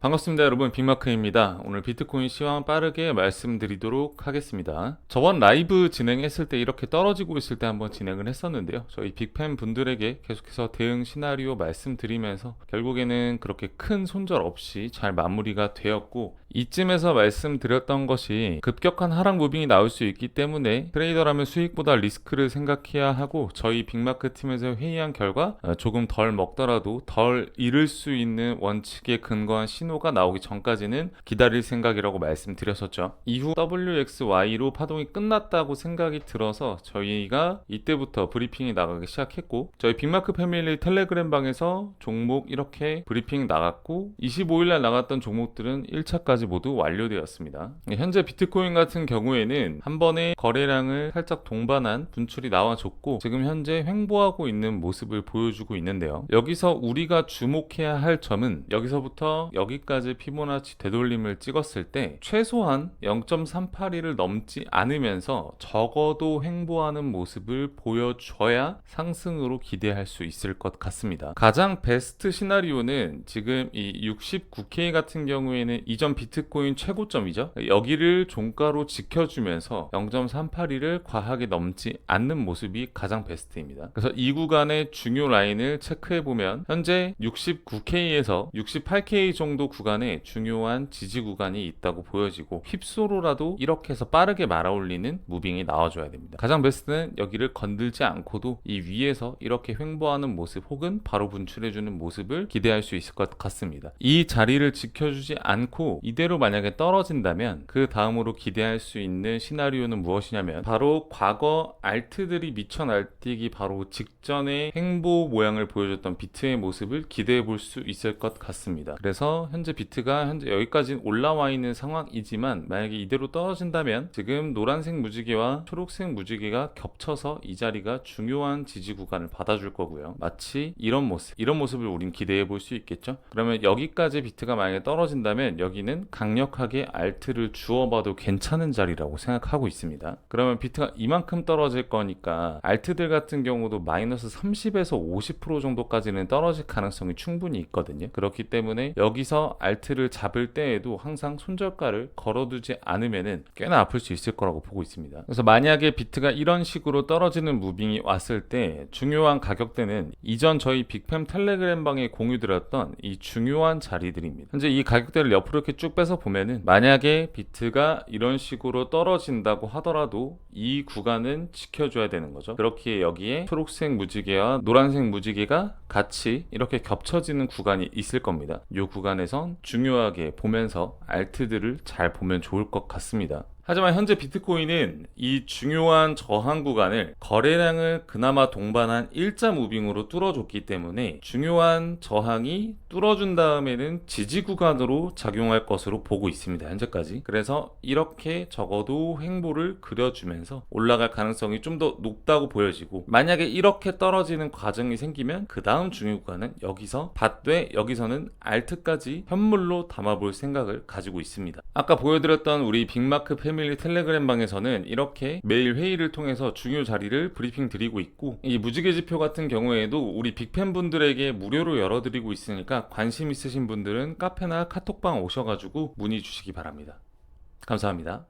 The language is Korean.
반갑습니다 여러분. 빅마크입니다. 오늘 비트코인 시황 빠르게 말씀드리도록 하겠습니다. 저번 라이브 진행했을 때 이렇게 떨어지고 있을 때 한번 진행을 했었는데요. 저희 빅팬 분들에게 계속해서 대응 시나리오 말씀드리면서 결국에는 그렇게 큰 손절 없이 잘 마무리가 되었고 이쯤에서 말씀드렸던 것이 급격한 하락 무빙이 나올 수 있기 때문에 트레이더라면 수익보다 리스크를 생각해야 하고 저희 빅마크 팀에서 회의한 결과 어, 조금 덜 먹더라도 덜 잃을 수 있는 원칙에 근거한 신호가 나오기 전까지는 기다릴 생각이라고 말씀드렸었죠. 이후 WXY로 파동이 끝났다고 생각이 들어서 저희가 이때부터 브리핑이 나가기 시작했고 저희 빅마크 패밀리 텔레그램 방에서 종목 이렇게 브리핑 나갔고 25일날 나갔던 종목들은 1차까지 모두 완료되었습니다. 현재 비트코인 같은 경우에는 한 번에 거래량을 살짝 동반한 분출이 나와줬고 지금 현재 횡보하고 있는 모습을 보여주고 있는데요. 여기서 우리가 주목해야 할 점은 여기서부터 여기까지 피보나치 되돌림을 찍었을 때 최소한 0.381을 넘지 않으면서 적어도 횡보하는 모습을 보여줘야 상승으로 기대할 수 있을 것 같습니다. 가장 베스트 시나리오는 지금 이 69K 같은 경우에는 이전 비 트코인 최고점이죠. 여기를 종가로 지켜주면서 0.381을 과하게 넘지 않는 모습이 가장 베스트입니다. 그래서 이 구간의 중요 라인을 체크해 보면 현재 69K에서 68K 정도 구간에 중요한 지지 구간이 있다고 보여지고 휩소로라도 이렇게 해서 빠르게 말아 올리는 무빙이 나와줘야 됩니다. 가장 베스트는 여기를 건들지 않고도 이 위에서 이렇게 횡보하는 모습 혹은 바로 분출해주는 모습을 기대할 수 있을 것 같습니다. 이 자리를 지켜주지 않고 이대 로 만약에 떨어진다면 그 다음으로 기대할 수 있는 시나리오는 무엇이냐면 바로 과거 알트들이 미쳐 날뛰기 바로 직전에 횡보 모양을 보여줬던 비트의 모습을 기대해 볼 수 있을 것 같습니다. 그래서 현재 비트가 현재 여기까지 올라와 있는 상황이지만 만약에 이대로 떨어진다면 지금 노란색 무지개와 초록색 무지개가 겹쳐서 이 자리가 중요한 지지 구간을 받아줄 거고요. 마치 이런 모습, 이런 모습을 우린 기대해 볼 수 있겠죠. 그러면 여기까지 비트가 만약에 떨어진다면 여기는 강력하게 알트를 주어봐도 괜찮은 자리라고 생각하고 있습니다. 그러면 비트가 이만큼 떨어질 거니까 알트들 같은 경우도 마이너스 30에서 50% 정도까지는 떨어질 가능성이 충분히 있거든요. 그렇기 때문에 여기서 알트를 잡을 때에도 항상 손절가를 걸어두지 않으면은 꽤나 아플 수 있을 거라고 보고 있습니다. 그래서 만약에 비트가 이런 식으로 떨어지는 무빙이 왔을 때 중요한 가격대는 이전 저희 빅팸 텔레그램 방에 공유드렸던 이 중요한 자리들입니다. 현재 이 가격대를 옆으로 이렇게 쭉 빼서 보면은 만약에 비트가 이런 식으로 떨어진다고 하더라도 이 구간은 지켜줘야 되는 거죠. 그렇기에 여기에 초록색 무지개와 노란색 무지개가 같이 이렇게 겹쳐지는 구간이 있을 겁니다. 이 구간에선 중요하게 보면서 알트들을 잘 보면 좋을 것 같습니다. 하지만 현재 비트코인은 이 중요한 저항 구간을 거래량을 그나마 동반한 일자 무빙으로 뚫어줬기 때문에 중요한 저항이 뚫어준 다음에는 지지 구간으로 작용할 것으로 보고 있습니다. 현재까지. 그래서 이렇게 적어도 횡보를 그려주면서 올라갈 가능성이 좀 더 높다고 보여지고 만약에 이렇게 떨어지는 과정이 생기면 그 다음 중요 구간은 여기서 받되 여기서는 알트까지 현물로 담아볼 생각을 가지고 있습니다. 아까 보여드렸던 우리 빅마크 패밀리 텔레그램 방에서는 이렇게 매일 회의를 통해서 중요 자리를 브리핑 드리고 있고 이 무지개 지표 같은 경우에도 우리 빅팬 분들에게 무료로 열어드리고 있으니까 관심 있으신 분들은 카페나 카톡방 오셔가지고 문의 주시기 바랍니다. 감사합니다.